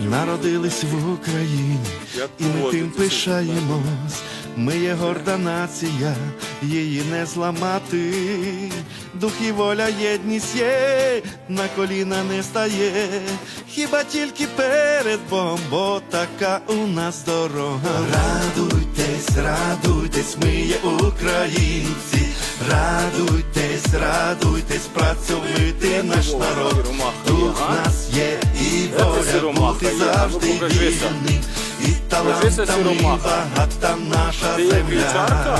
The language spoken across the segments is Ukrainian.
народились в Україні, і ми тим пишаємось. Ми є горда нація, її не зламати. Дух і воля, єдність є, на коліна не стає. Хіба тільки перед Богом, бо така у нас дорога. Радуйтесь, радуйтесь, ми є українці. Радуйтесь, радуйтесь, працьовити наш народ. Дух нас є і це бути є? А ну, завжди покажися. І Покажися, багата наша Ти є земля. вівчарка?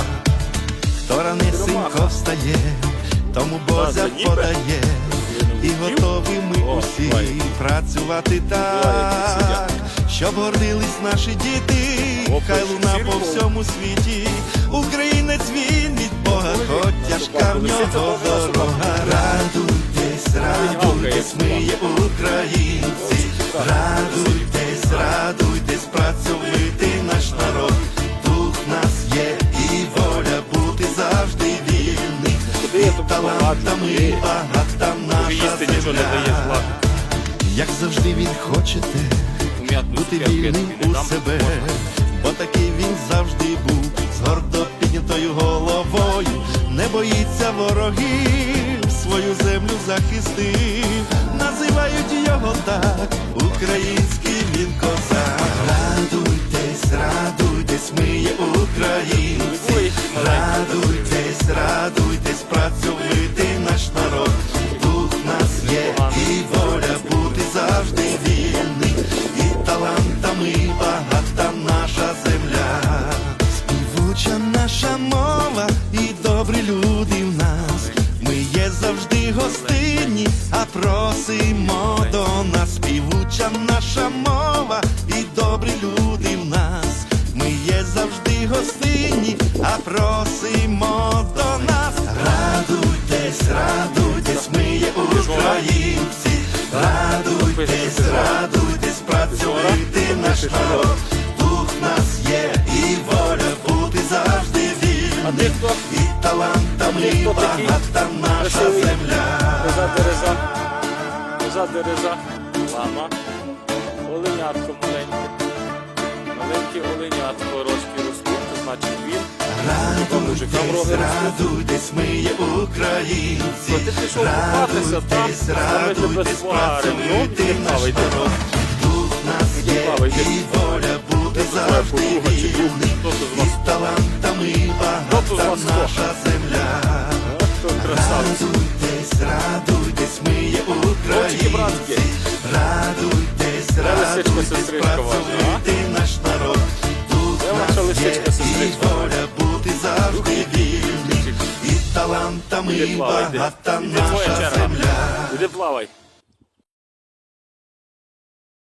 Хто ранесенько встає, тому Бозя подає. І готові ми усі працювати так, щоб гордились наші діти, хай луна по всьому світі. Українець він від Бога, хоч тяжка в нього дорога. Я тут Талантами багата наша земля. Як завжди він хочете бути вільним у себе, бо такий він завжди був з гордо піднятою головою, не боїться ворогів, свою землю захистив, називають його так, український він козак. Радуйтесь, радуйтесь, ми є українці. Завжди гостинні, а просимо до нас. Співуча наша мова і добрі люди в нас. Ми є завжди гостинні, а просимо до нас. Радуйтесь, радуйтесь, ми є українці. Радуйтесь, радуйтесь, працювати наш народ. Дух нас є і воля бути завжди вільним. І хто такий? багата наша Коза дереза. Лама. Оленятко маленьке. Маленьке оленятко рожки ростуть, то значить він. Радуйтесь, радуйтесь, ми є українці. Ти пішов купатися там, Радуйтесь, а ми тебе сваримо. Ну. Дух нас є і воля бути завжди з? І талантами багата наша земля. Радуйтесь, радуйтесь, Братки. Радуйтесь, радуйтесь, працюйте наш народ. Тут нас є і воля бути завжди вільним. І талантами багата наша земля. Іди плавай.